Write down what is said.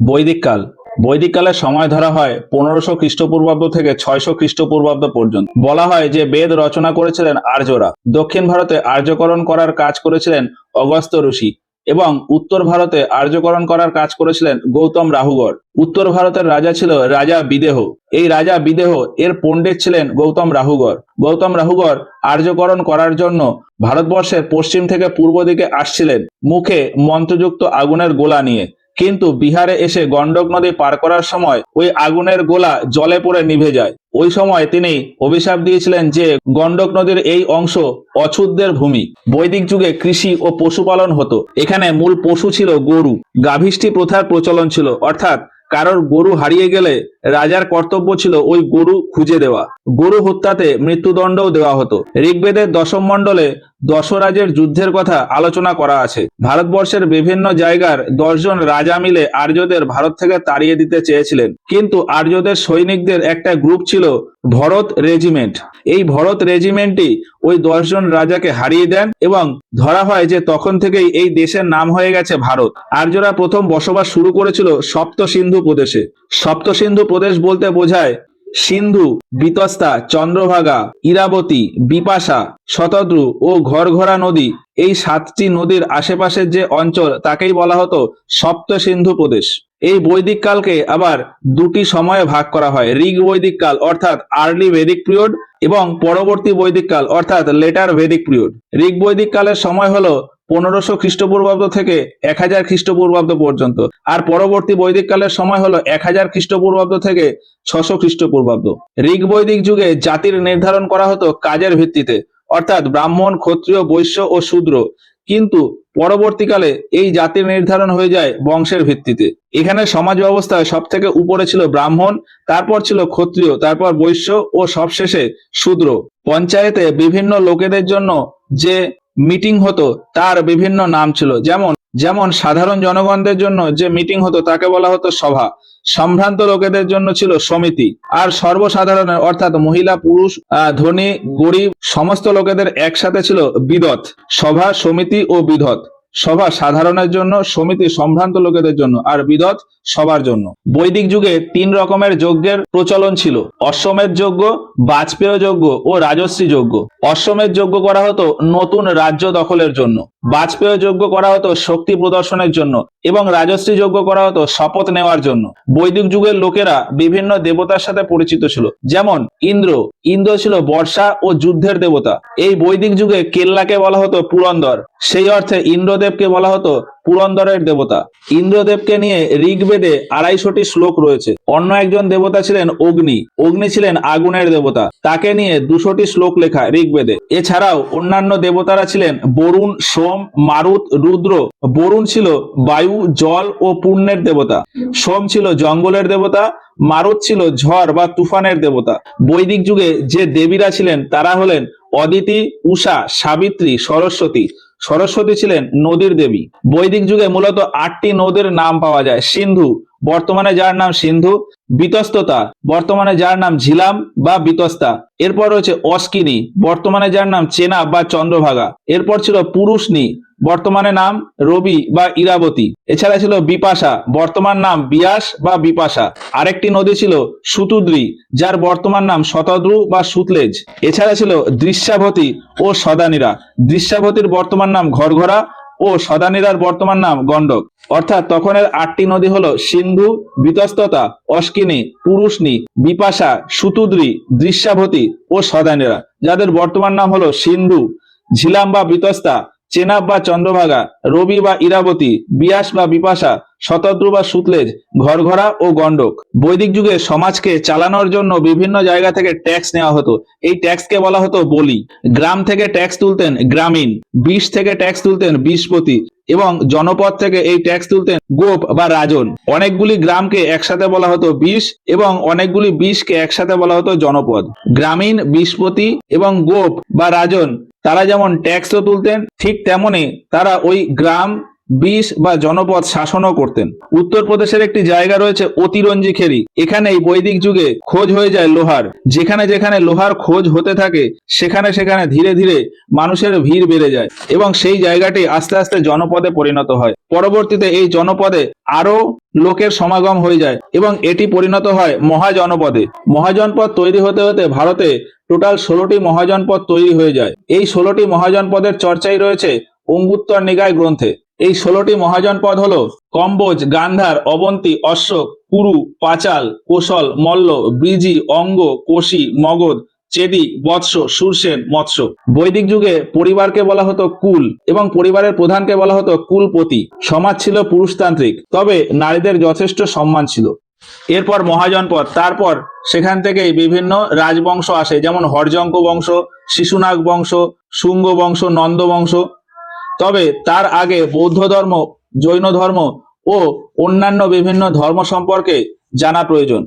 বৈদিক কাল বৈদিক কালের সময় ধরা হয় পনেরোশো খ্রিস্টপূর্বাব্দ থেকে ছয়শো খ্রিস্টপূর্বাব্দ পর্যন্ত। বলা হয় যে বেদ রচনা করেছিলেন আর্যরা। দক্ষিণ ভারতে আর্যকরণ করার কাজ করেছিলেন অগস্ত্য ঋষি এবং উত্তর ভারতে আর্যকরণ করার কাজ করেছিলেন গৌতম রাহুগড়। উত্তর ভারতের রাজা ছিল রাজা বিদেহ। এই রাজা বিদেহ এর পণ্ডিত ছিলেন গৌতম রাহুগড়। গৌতম রাহুগড় আর্যকরণ করার জন্য ভারতবর্ষের পশ্চিম থেকে পূর্ব দিকে আসছিলেন। মুখে মন্ত্রযুক্ত আগুনের গোলা নিয়ে। কিন্তু বিহারে এসে গন্ডক নদী পার করার সময় ওই আগুনের গোলা জলে পড়ে নিভে যায়। ওই সময় তিনি অভিশাপ দিয়েছিলেন যে গন্ডক নদীর এই অংশ অছুতদের ভূমি। বৈদিক যুগে কৃষি ও পশুপালন হতো। এখানে মূল পশু ছিল গরু। গাভিষ্ঠি প্রথার প্রচলন ছিল। অর্থাৎ কারোর গরু হারিয়ে গেলে রাজার কর্তব্য ছিল ওই গরু খুঁজে দেওয়া। গরু হত্যাতে মৃত্যুদণ্ডও দেওয়া হতো। ঋগ্বেদের দশম মণ্ডলে দশরাজের যুদ্ধের কথা আলোচনা করা আছে। ভারতবর্ষের বিভিন্ন জায়গার দশজন রাজা মিলে আর্যদের ভারত থেকে তাড়িয়ে দিতে চেয়েছিলেন। কিন্তু আর্যদের সৈনিকদের একটা গ্রুপ ছিল ভরত রেজিমেন্ট। এই ভরত রেজিমেন্টটি ওই দশজন রাজাকে হারিয়ে দেন এবং ধরা হয় যে তখন থেকেই এই দেশের নাম হয়ে গেছে ভারত। আর্যরা প্রথম বসবাস শুরু করেছিল সপ্ত সিন্ধু প্রদেশে। সপ্ত সিন্ধু প্রদেশ বলতে বোঝায় সিন্ধু, বিতস্তা, চন্দ্রভাগা, ইরাবতী, বিপাশা, শতদ্রু ও ঘরঘরা নদী। এই সাতটি নদীর আশেপাশের যে অঞ্চল, তাকেই বলা হতো সপ্ত সিন্ধু প্রদেশ। এই বৈদিক কালকে আবার দুটি সময়ে ভাগ করা হয়, ঋগ বৈদিক কাল, অর্থাৎ আর্লি ভেদিক পিরিয়ড, এবং পরবর্তী বৈদিক কাল, অর্থাৎ লেটার ভেদিক পিরিয়ড। ঋগ বৈদিক কালের সময় হলো পনেরোশো খ্রিস্টপূর্বাব্দ থেকে এক হাজার খ্রিস্টপূর্বাব্দ পর্যন্ত। আর পরবর্তী বৈদিক কালের সময় হলো এক হাজার খ্রিস্টপূর্বাব্দ থেকে ছশো খ্রিস্টপূর্বাব্দ। ঋগ বৈদিক যুগে জাতির নির্ধারণ করা হতো কাজের ভিত্তিতে, অর্থাৎ ব্রাহ্মণ, ক্ষত্রিয়, বৈশ্য ও শূদ্র। কিন্তু পরবর্তীকালে এই জাতির নির্ধারণ হয়ে যায় বংশের ভিত্তিতে। এখানে সমাজ ব্যবস্থায় সব থেকে উপরে ছিল ব্রাহ্মণ, তারপর ছিল ক্ষত্রিয়, তারপর বৈশ্য ও সবশেষে শূদ্র। পঞ্চায়েতে বিভিন্ন লোকেদের জন্য যে মিটিং হতো, তার বিভিন্ন নাম ছিল। যেমন যেমন সাধারণ জনগণদের জন্য যে মিটিং হতো, তাকে বলা হতো সভা। সম্ভ্রান্ত লোকেদের জন্য ছিল সমিতি। আর সর্বসাধারণের, অর্থাৎ মহিলা, পুরুষ ধনী, গরিব, সমস্ত লোকেদের একসাথে ছিল বিদত। সভা, সমিতি ও বিধত সভা সাধারণের জন্য, সমিতি সম্ভ্রান্ত লোকেদের জন্য আর বিদত সবার জন্য। বৈদিক যুগে তিন রকমের যজ্ঞের প্রচলন ছিল। অশ্বমের যজ্ঞ, বাজপেয় যজ্ঞ ও রাজশ্রী যজ্ঞ। অশ্বমের যজ্ঞ করা হতো নতুন রাজ্য দখলের জন্য। বাজপেয় যোগ্য করা হতো শক্তি প্রদর্শনের জন্য এবং রাজশ্রী যজ্ঞ করা হতো শপথ নেওয়ার জন্য। বৈদিক যুগের লোকেরা বিভিন্ন দেবতার সাথে পরিচিত ছিল। যেমন ইন্দ্র ইন্দ্র ছিল বর্ষা ও যুদ্ধের দেবতা। এই বৈদিক যুগে কেল্লাকে বলা হতো পুরন্দর। সেই অর্থে ইন্দ্রদেবকে বলা হতো পুরন্দরের দেবতা। ইন্দ্রদেবকে নিয়ে ঋগ্বেদে আড়াইশোটি শ্লোক রয়েছে। অন্য একজন দেবতা ছিলেন অগ্নি। অগ্নি ছিলেন আগুনের দেবতা। তাকে নিয়ে দুশোটি শ্লোক লেখা ঋগ্বেদে। এছাড়াও অন্যান্য দেবতারা ছিলেন বরুণ, সোম মারুত, রুদ্র, বরুণ ছিল বায়ু, জল ও পুণ্যের দেবতা। সোম ছিল জঙ্গলের দেবতা, মারুত ছিল ঝড় বা তুফানের দেবতা। বৈদিক যুগে যে দেবীরা ছিলেন, তারা হলেন অদিতি, উষা, সাবিত্রী, সরস্বতী। সরস্বতী ছিলেন নদীর দেবী। বৈদিক যুগে মূলত আটটি নদীর নাম পাওয়া যায়। সিন্ধু। বর্তমানে যার নাম সিন্ধু। বিতস্ততা। বর্তমানে যার নাম ঝিলাম বা বিতস্তা। এরপর রয়েছে অস্কিনী। বর্তমানে যার নাম চেনা বা চন্দ্রভাগা। এরপর ছিল পুরুষনি বর্তমানে নাম রবি বা ইরাবতী। এছাড়া ছিল বিপাশা। বর্তমান নাম বিয়াস বা বিপাশা। আরেকটি নদী ছিল সুতুদ্রি, যার বর্তমান নাম শতদ্রু বা সুতলেজ। এছাড়া ছিল দৃশ্যাবতী ও সদানীরা। দৃশ্যাবতীর বর্তমান নাম ঘরঘরা ও সদানিরার বর্তমান নাম গণ্ডক। অর্থাৎ তখনের আটটি নদী হল সিন্ধু, বিতস্ততা অশ্কিনী পুরুষনি বিপাশা, সুতুদ্রি, দৃশ্যাভতী ও সদানিরা। যাদের বর্তমান নাম হলো সিন্ধু, ঝিলাম বা বিতস্তা, চেনাব বা চন্দ্রভাগা, রবি বা ইরাবতী, বিয়াস বা বিপাশা শতদ্রু বা সুতলেজ ঘরঘরা ও গণ্ডক। বৈদিক যুগে সমাজকে চালানোর জন্য বিভিন্ন জায়গা থেকে ট্যাক্স নেওয়া হতো। এই ট্যাক্সকে বলা হতো বলি। গ্রাম থেকে ট্যাক্স তুলতেন গ্রামীণ, বিষ থেকে ট্যাক্স তুলতেন বিষপতি এবং জনপদ থেকে এই ট্যাক্স তুলতেন গোপ বা রাজন। অনেকগুলি গ্রামকে একসাথে বলা হতো বিষ এবং অনেকগুলি বিষকে একসাথে বলা হতো জনপদ। গ্রামীণ, বিষপতি এবং গোপ বা রাজন, তারা যেমন ট্যাক্সও তুলতেন, ঠিক তেমনি তারা ওই গ্রাম বিষ বা জনপদ শাসনও করতেন। উত্তরপ্রদেশের একটি জায়গা রয়েছে অতিরঞ্জি খেরি। এখানেই বৈদিক যুগে খোঁজ হয়ে যায় লোহার। যেখানে যেখানে লোহার খোঁজ হতে থাকে, সেখানে সেখানে ধীরে ধীরে মানুষের ভিড় বেড়ে যায় এবং সেই জায়গাটি আস্তে আস্তে জনপদে পরিণত হয়। পরবর্তীতে এই জনপদে আরও লোকের সমাগম হয়ে যায় এবং এটি পরিণত হয় মহাজনপদে। মহাজনপদ তৈরি হতে হতে ভারতে টোটাল ষোলোটি মহাজনপদ তৈরি হয়ে যায়। এই ষোলোটি মহাজনপদের চর্চাই রয়েছে অঙ্গুত্তর নিকায় গ্রন্থে। এই ষোলোটি মহাজনপদ হলো কম্বোজ, গান্ধার, অবন্তী, অশোক, কুরু, পাচাল, কোশল, মল্ল, ব্রিজি, অঙ্গ, কোশি, মগধ, চেদি, বৎস, সুরসেন, মৎস্য। বৈদিক যুগে পরিবারকে বলা হতো কুল এবং পরিবারের প্রধানকে বলা হতো কুলপতি। সমাজ ছিল পুরুষতান্ত্রিক, তবে নারীদের যথেষ্ট সম্মান ছিল। এরপর মহাজনপদ তারপর সেখান থেকেই বিভিন্ন রাজবংশ আসে, যেমন হরজঙ্ক বংশ, শিশুনাগ বংশ, শুঙ্গ বংশ, নন্দ বংশ তবে তার আগে বৌদ্ধ ধর্ম জৈন ধর্ম ও অন্যান্য বিভিন্ন ধর্ম সম্পর্কে জানা প্রয়োজন।